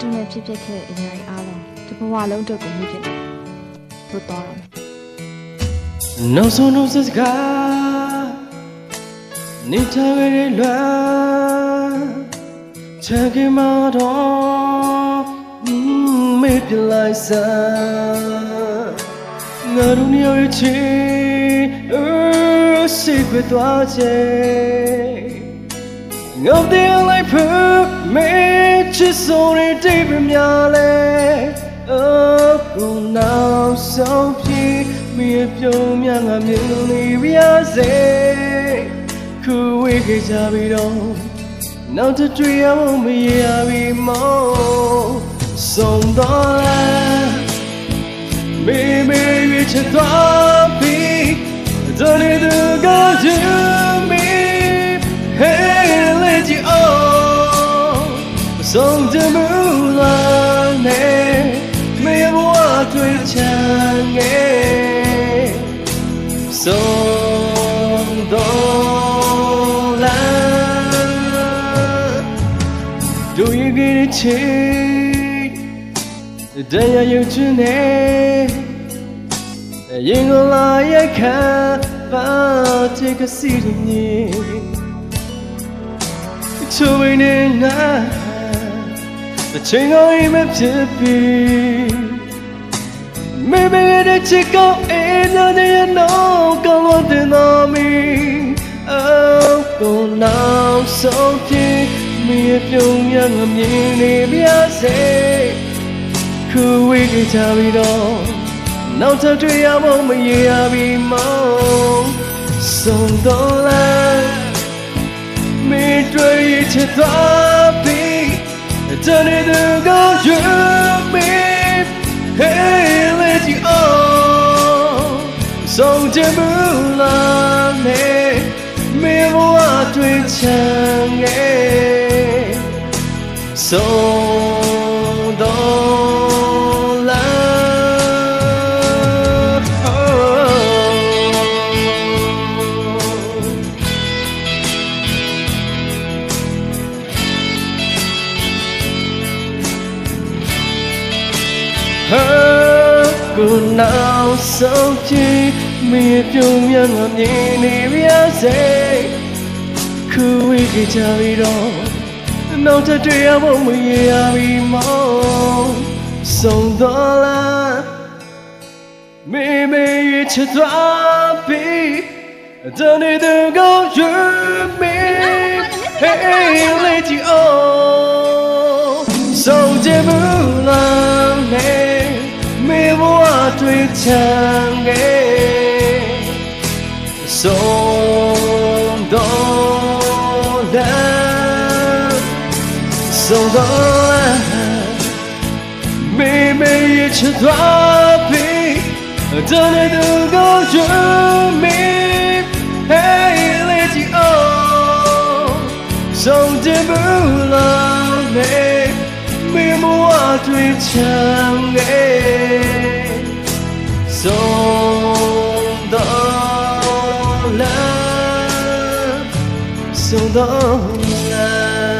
တို့နဲ့ဖြစ်ဖြစ်ခဲ့တဲ့အရာတွေအားလုံးဒီဘဝလုံးအတွက်ကိုမြည်ဖြစ်တယ်ဘုတော်ရမယ်နောက်ဆုံးတော့စကားနေထားရတဲ့လွမ်းချက်ကင်မတော့မေးပြလိုက်စမ်းငါတို့နေရချီအစိတ်ပဲသွားချေငေါတဲ့လိုက်ဖို့မေး ချစ်စိုးတဲ့တိတ်ပြများလဲအော်ကိုနောက်ဆုံးဖြစ်မိရပြုံးများငါမြင်နေရစေခုဝေးခဲ့ကြပြီတော့နောက်တစ်တွေ့ရဖို့မရပြီမောဆုံးတော့လားမေမေရွေးချယ်သွားပြီဒိုနေသူ ဆုံးကြမူလာနဲ့မေဘဝတွေ့ချင်ငယ်ဆုံးတော့လားတို့ရခဲ့တဲ့ချစ်တရားရုပ်ချင်နေရင်ကိုလာရိုက်ခါပါ တဲ့ကစီရင်းနေချိုးဝင်နေနာအချိန်ကိုအိမ်မဖြစ်ပြီမေမေရဲ့ချစ်ကိုအေးနေတဲ့နော်ကောင်းလို့တင်တော်မီအော်ကိုနောက်ဆုံးဖြစ်မိရပြုံးရငမြင်နေပြစေခုဝေးကြပြီတော့နောက်ထပ်တွေ့ရဖို့မရရပြီမောင်ဆုံးတော့လားမေတွေ့ရချစ်သွားပြီ တနေ့တကောယူမေ Hey let you on ဆုံးချင်ဘူးလားမေမေဘဝ ကိုနောက်ဆုံးချီမြေပြုံးမြငါမြင်နေရစေခုဝေးကြပြီတော့နောက်ထပ်တွေ့ရဖို့မရရပြီမောင်ဆုံးတော့လားမေမေရချစ်သွားပြီတနေ့တကောယူမေ Hey lady oh ဆုံးကြမလားနဲ့မေ ဘဝတွေ့ချင်ခဲ့ဆုံးတော့လားဆုံးတော့လားမေမေရချစ်သွားပြီတနေ့တကောယူမေ Hey lady oh ဆုံးကြဘူးလားမေမေမဝ sevdamla